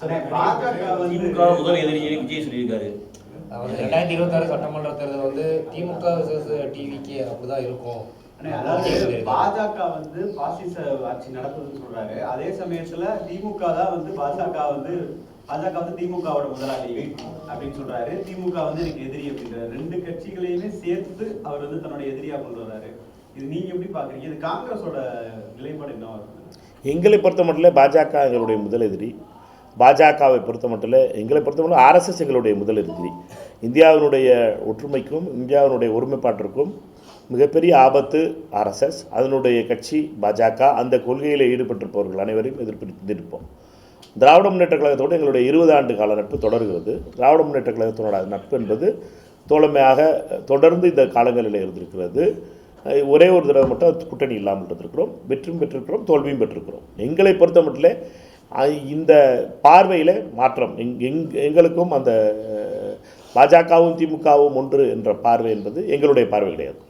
திமுக முதல் எதிரியை விஜய் சொல்லியிருக்காரு. அதாவது ரெண்டாயிரத்தி இருபத்தாறு சட்டமன்ற தேர்தல் வந்து திமுக டிவிக்கு அப்படிதான் இருக்கும். பாஜக வந்து பாசிச ஆட்சி நடத்துதுன்னு சொல்றாரு. அதே சமயத்துல திமுக தான் வந்து பாஜக வந்து பாஜக வந்து திமுகவோட முதலாளி அப்படின்னு சொல்றாரு. திமுக வந்து எனக்கு எதிரி அப்படின்றாரு. ரெண்டு கட்சிகளையுமே சேர்த்து அவர் வந்து தன்னுடைய எதிரியா கொண்டு வர்றாரு. இது நீங்க எப்படி பாக்குறீங்க? இது காங்கிரஸோட நிலைப்பாடு என்னவா இருக்கு எங்களை பொறுத்த மட்டும் பாஜக எங்களுடைய முதல் எதிரி. பாஜகவை பொறுத்த மட்டும் எங்களை பொறுத்த மட்டும் ஆர்எஸ்எஸ் எங்களுடைய முதல் எதிரி. இந்தியாவினுடைய ஒற்றுமைக்கும் இந்தியாவினுடைய ஒருமைப்பாட்டிற்கும் மிகப்பெரிய ஆபத்து ஆர்எஸ்எஸ் அதனுடைய கட்சி பாஜக அந்த கொள்கையில் ஈடுபட்டிருப்பவர்கள் அனைவரையும் எதிர்ப்பு நிற்போம் திராவிட முன்னேற்ற கழகத்தோடு எங்களுடைய இருபது ஆண்டு கால நட்பு தொடர்கிறது. திராவிட முன்னேற்ற கழகத்தினோட நட்பு என்பது தோழமையாக தொடர்ந்து இந்த காலங்களில் இருந்திருக்கிறது. ஒரே ஒரு தடவை மட்டும் கூட்டணி இல்லாமல் இருந்திருக்கிறோம். வெற்றியும் பெற்றிருக்கிறோம் தோல்வியும் பெற்றிருக்கிறோம். எங்களை பொறுத்த மட்டும் இந்த பார்வையில் மாற்றம். எங் எங் எங்களுக்கும் அந்த பாஜகவும் திமுகவும் ஒன்று என்ற பார்வை என்பது எங்களுடைய பார்வை கிடையாது.